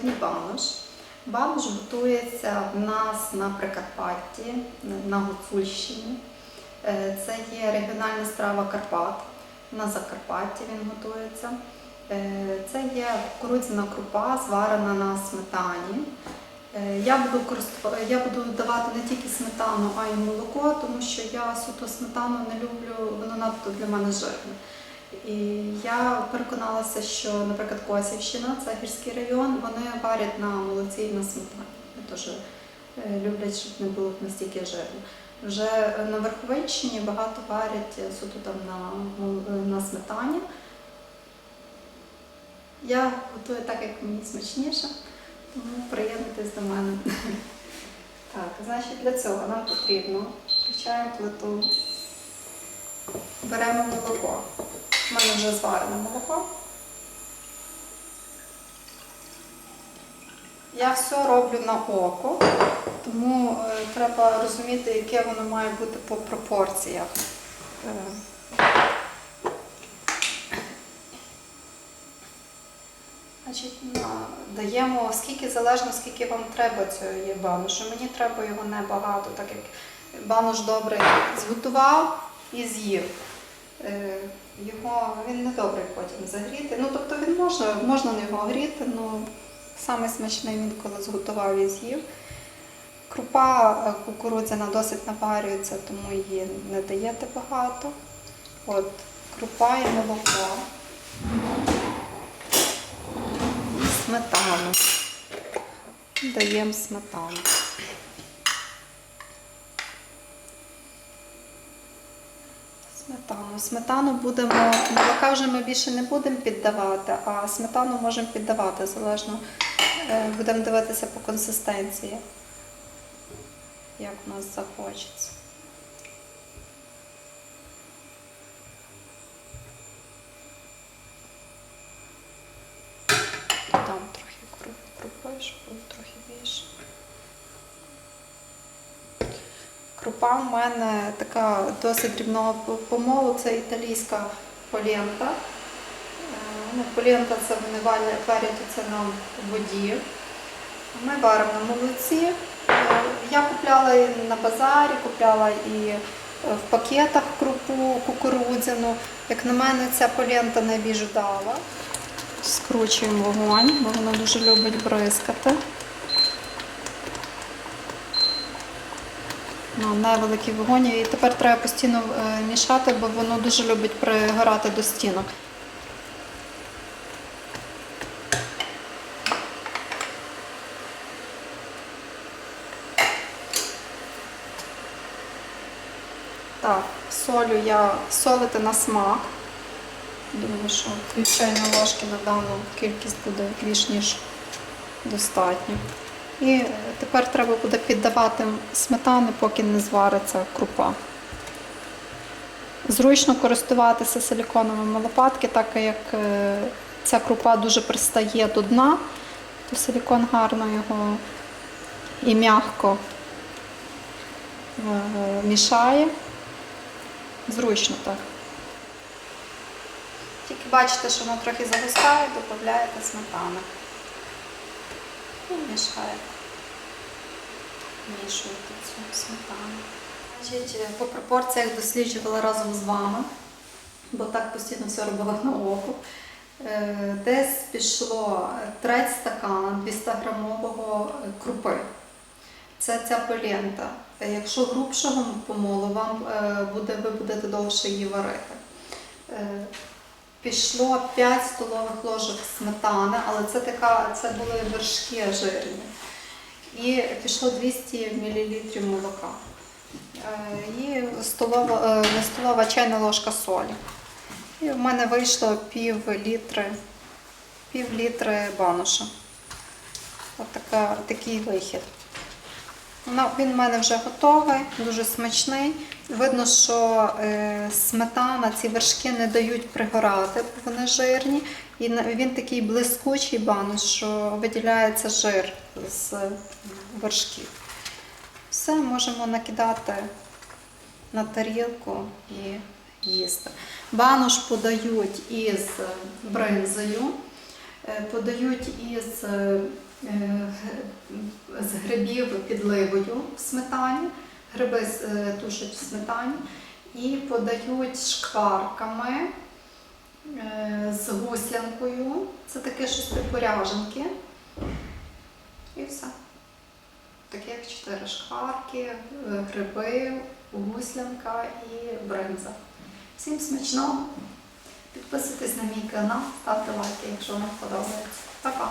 сьогодні банош. Банош готується в нас на Прикарпатті, на Гуцульщині. Е, Це є регіональна страва Карпат. На Закарпатті він готується. Е, Це є кукурудзяна крупа, зварена на сметані. Е, Я буду, я буду давати не тільки сметану, а й молоко, тому що я суто сметану не люблю, воно надто для мене жирне. І я переконалася, що, наприклад, Косівщина, це гірський район, вони варять на молоці і на сметані. Вони теж е, люблять, щоб не було настільки жирно. Вже на Верховинщині багато варять суто там на, е, на сметані. Я готую так, як мені смачніше, тому приєднуйтесь до мене. Так, значить для цього нам потрібно включаємо плиту, беремо молоко. У мене вже зварене молоко. Я все роблю на око, тому е, треба розуміти, яке воно має бути по пропорціях. Е, даємо скільки залежно, скільки вам треба цієї баношу. Мені треба його небагато, так як банош добре зготував і з'їв. Е, Його він не добрий потім загріти. Ну тобто він можна, можна його гріти, але саме смачний він коли зготував і з'їв. Крупа е, кукурудзяна досить наварюється, тому її не даєте багато. От, крупа і молоко. Сметану. Даємо сметану. Сметану. Сметану будемо, молока вже ми більше не будемо піддавати, а сметану можемо піддавати, залежно е, будемо дивитися по консистенції, як у нас захочеться. Дам трохи кру- крупи, щоб було трохи більше. Крупа в мене така досить дрібного помолу, це італійська полента. Ну, полента це варять це на воді. Ми варимо на молоці. Е, Я купляла і на базарі, купляла і е, в пакетах крупу кукурудзяну. Як на мене, ця полента найбільш вдала. Скручуємо вогонь, бо вона дуже любить бризкати. Ну, невеликий вогонь. І тепер треба постійно е, мішати, бо воно дуже любить пригорати до стінок. Так, солю я солити на смак. Думаю, що чайні ложки на дану кількість буде більш ніж достатньо. І тепер треба буде піддавати сметани, поки не звариться крупа. Зручно користуватися силіконовими лопатки, так як е, ця крупа дуже пристає до дна, то силікон гарно його і м'яко е, мішає. Зручно так. Тільки бачите, що воно трохи загустає, додаєте сметани. І. Мішуєте цю сметану. Е, по пропорціях досліджувала разом з вами, бо так постійно все робила на око. Е, Десь пішло треть стакана 200 грамового крупи. Це ця полента. Е, Якщо грубшого помолу, вам буде, ви будете довше її варити. Пішло 5 столових ложок сметани, але це така, це були вершки жирні. І пішло 200 мл молока. Е, І столова, е, столова чайна ложка солі. І в мене вийшло пів літри, пів літри баноша. Ось такий вихід. Ну, він в мене вже готовий, дуже смачний. Видно, що е, сметана, ці вершки не дають пригорати, бо вони жирні. І він такий блискучий банош, що виділяється жир з вершків. Все можемо накидати на тарілку і їсти. Банош подають із бринзою. Е, Подають із е, е, з грибів підливою в сметані, гриби тушать в сметані і подають шкварками з гуслянкою. Це таке щось типу. І все. Таке як чотири шкварки, гриби, гуслянка і бринза. Всім смачного! Підписуйтесь на мій канал, ставте лайки, якщо вам подобається. Па-па!